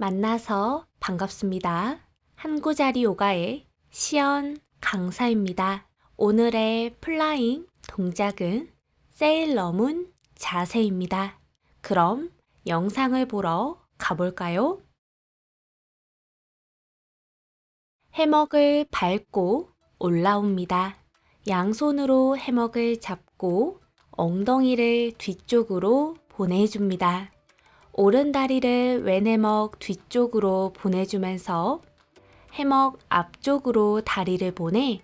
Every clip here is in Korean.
만나서 반갑습니다. 한고자리 요가의 시연 강사입니다. 오늘의 플라잉 동작은 세일러문 자세입니다. 그럼 영상을 보러 가볼까요? 해먹을 밟고 올라옵니다. 양손으로 해먹을 잡고 엉덩이를 뒤쪽으로 보내줍니다. 오른 다리를 왼 해먹 뒤쪽으로 보내주면서 해먹 앞쪽으로 다리를 보내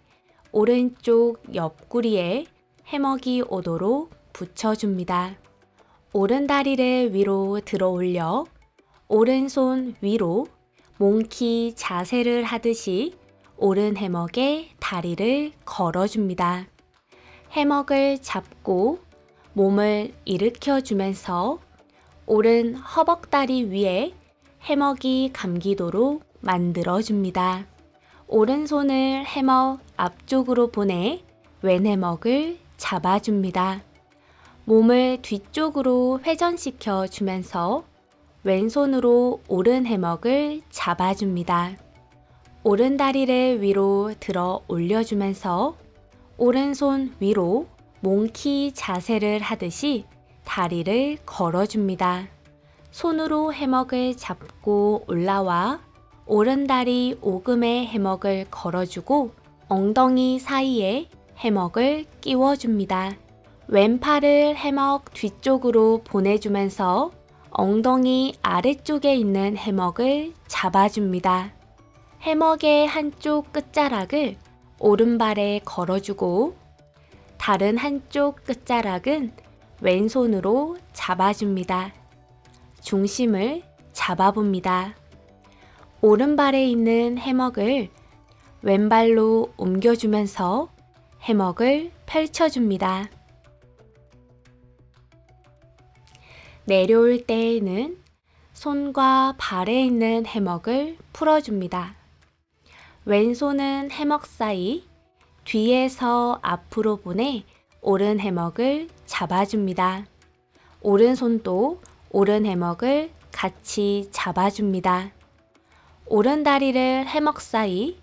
오른쪽 옆구리에 해먹이 오도록 붙여줍니다. 오른 다리를 위로 들어 올려 오른손 위로 몽키 자세를 하듯이 오른 해먹에 다리를 걸어줍니다. 해먹을 잡고 몸을 일으켜 주면서 오른 허벅다리 위에 해먹이 감기도록 만들어줍니다. 오른손을 해먹 앞쪽으로 보내 왼 해먹을 잡아줍니다. 몸을 뒤쪽으로 회전시켜 주면서 왼손으로 오른 해먹을 잡아줍니다. 오른 다리를 위로 들어 올려주면서 오른손 위로 몽키 자세를 하듯이 다리를 걸어줍니다. 손으로 해먹을 잡고 올라와 오른다리 오금에 해먹을 걸어주고 엉덩이 사이에 해먹을 끼워줍니다. 왼팔을 해먹 뒤쪽으로 보내주면서 엉덩이 아래쪽에 있는 해먹을 잡아줍니다. 해먹의 한쪽 끝자락을 오른발에 걸어주고 다른 한쪽 끝자락은 왼손으로 잡아줍니다. 중심을 잡아봅니다. 오른발에 있는 해먹을 왼발로 옮겨주면서 해먹을 펼쳐줍니다. 내려올 때에는 손과 발에 있는 해먹을 풀어줍니다. 왼손은 해먹 사이, 뒤에서 앞으로 보내 오른 해먹을 잡아줍니다. 오른손도 오른 해먹을 같이 잡아줍니다. 오른 다리를 해먹 사이,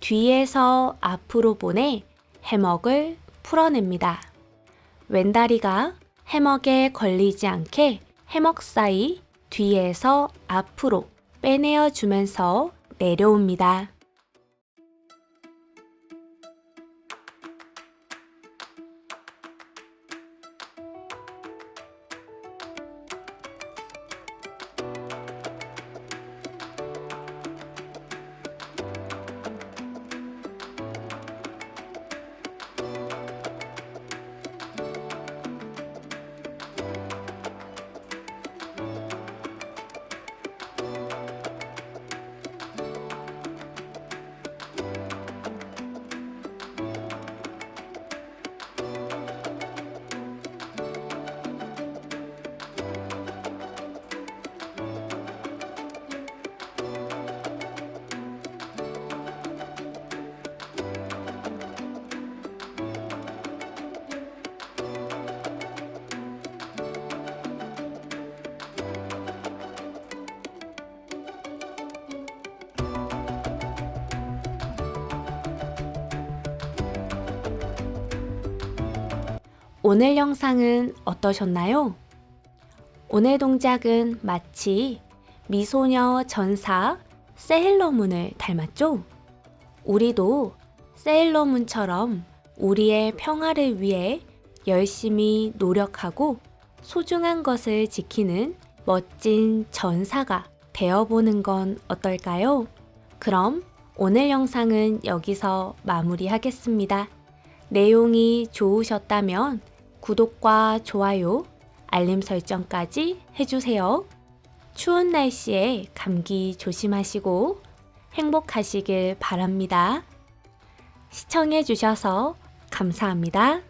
뒤에서 앞으로 보내 해먹을 풀어냅니다. 왼 다리가 해먹에 걸리지 않게 해먹 사이 뒤에서 앞으로 빼내어 주면서 내려옵니다. 오늘 영상은 어떠셨나요? 오늘 동작은 마치 미소녀 전사 세일러문을 닮았죠? 우리도 세일러문처럼 우리의 평화를 위해 열심히 노력하고 소중한 것을 지키는 멋진 전사가 되어보는 건 어떨까요? 그럼 오늘 영상은 여기서 마무리하겠습니다. 내용이 좋으셨다면 구독과 좋아요, 알림 설정까지 해주세요. 추운 날씨에 감기 조심하시고 행복하시길 바랍니다. 시청해주셔서 감사합니다.